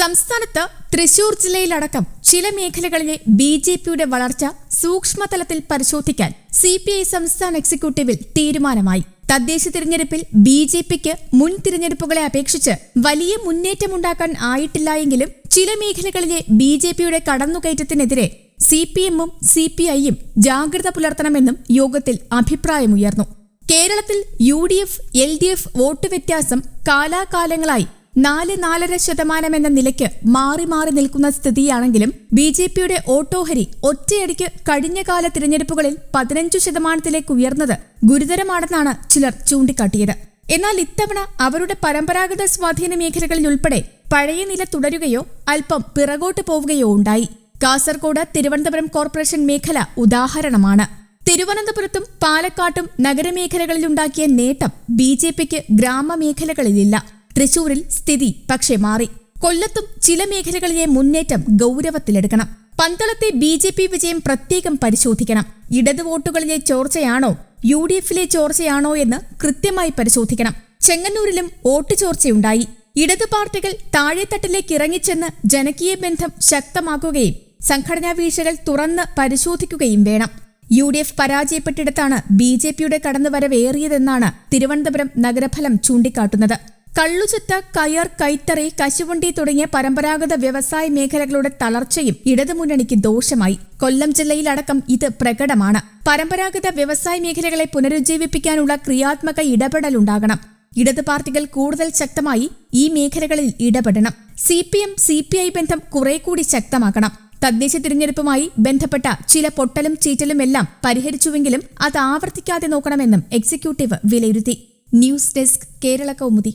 സംസ്ഥാനത്ത് തൃശൂർ ജില്ലയിലടക്കം ചില മേഖലകളിലെ ബി ജെ പിയുടെ വളർച്ച സൂക്ഷ്മതലത്തിൽ പരിശോധിക്കാൻ സി പി ഐ സംസ്ഥാന എക്സിക്യൂട്ടീവിൽ തീരുമാനമായി. തദ്ദേശ തിരഞ്ഞെടുപ്പിൽ ബി ജെ പിക്ക് മുൻ തിരഞ്ഞെടുപ്പുകളെ അപേക്ഷിച്ച് വലിയ മുന്നേറ്റമുണ്ടാക്കാൻ ആയിട്ടില്ല എങ്കിലും ചില മേഖലകളിലെ ബി ജെ പിയുടെ കടന്നുകയറ്റത്തിനെതിരെ സി പി എമ്മും സി പി ഐയും ജാഗ്രത പുലർത്തണമെന്നും യോഗത്തിൽ അഭിപ്രായമുയർന്നു. കേരളത്തിൽ U D F L D F vote വ്യത്യാസം കാലാകാലങ്ങളായി നാല് നാലര ശതമാനം എന്ന നിലയ്ക്ക് മാറി മാറി നിൽക്കുന്ന സ്ഥിതിയാണെങ്കിലും ബി ജെ പിയുടെ ഓട്ടോഹരി ഒറ്റയടിക്ക് കഴിഞ്ഞകാല തിരഞ്ഞെടുപ്പുകളിൽ പതിനഞ്ചു ശതമാനത്തിലേക്ക് ഉയർന്നത് ഗുരുതരമാണെന്നാണ് ചിലർ ചൂണ്ടിക്കാട്ടിയത്. എന്നാൽ ഇത്തവണ അവരുടെ പരമ്പരാഗത സ്വാധീന മേഖലകളിൽ ഉൾപ്പെടെ പഴയ നില തുടരുകയോ അല്പം പിറകോട്ട് പോവുകയോ ഉണ്ടായി. കാസർഗോഡ് തിരുവനന്തപുരം കോർപ്പറേഷൻ മേഖല ഉദാഹരണമാണ്. തിരുവനന്തപുരത്തും പാലക്കാട്ടും നഗരമേഖലകളിലുണ്ടാക്കിയ നേട്ടം ബി ജെ പിക്ക് ഗ്രാമമേഖലകളിലില്ല. തൃശൂരിൽ സ്ഥിതി പക്ഷേ മാറി. കൊല്ലത്തും ചില മേഖലകളിലെ മുന്നേറ്റം ഗൗരവത്തിലെടുക്കണം. പന്തളത്തെ ബി ജെ പി വിജയം പ്രത്യേകം പരിശോധിക്കണം. ഇടതു വോട്ടുകളിലെ ചോർച്ചയാണോ യു ഡി എഫിലെ ചോർച്ചയാണോ എന്ന് കൃത്യമായി പരിശോധിക്കണം. ചെങ്ങന്നൂരിലും വോട്ട് ചോർച്ചയുണ്ടായി. ഇടതു പാർട്ടികൾ താഴെത്തട്ടിലേക്ക് ഇറങ്ങിച്ചെന്ന് ജനകീയ ബന്ധം ശക്തമാക്കുകയും സംഘടനാ വീഴ്ചകൾ തുറന്ന് പരിശോധിക്കുകയും വേണം. യു ഡി എഫ് പരാജയപ്പെട്ടിടത്താണ് ബി ജെ പിയുടെ കടന്നുവരവേറിയതെന്നാണ് തിരുവനന്തപുരം നഗരഫലം ചൂണ്ടിക്കാട്ടുന്നത്. കള്ളുചത്ത കയർ കൈത്തറി കശുവണ്ടി തുടങ്ങിയ പരമ്പരാഗത വ്യവസായ മേഖലകളുടെ തളർച്ചയും ഇടതുമുന്നണിക്ക് ദോഷമായി. കൊല്ലം ജില്ലയിലടക്കം ഇത് പ്രകടമാണ്. പരമ്പരാഗത വ്യവസായ മേഖലകളെ പുനരുജ്ജീവിപ്പിക്കാനുള്ള ക്രിയാത്മക ഇടപെടലുണ്ടാകണം. ഇടതു പാർട്ടികൾ കൂടുതൽ ശക്തമായി ഈ മേഖലകളിൽ ഇടപെടണം. C P M C P I ബന്ധം കുറെ കൂടി ശക്തമാക്കണം. തദ്ദേശ തിരഞ്ഞെടുപ്പുമായി ബന്ധപ്പെട്ട ചില പൊട്ടലും ചീറ്റലും എല്ലാം പരിഹരിച്ചുവെങ്കിലും അത് ആവർത്തിക്കാതെ നോക്കണമെന്നും എക്സിക്യൂട്ടീവ് വിലയിരുത്തി. News desk Kerala Kaumudi.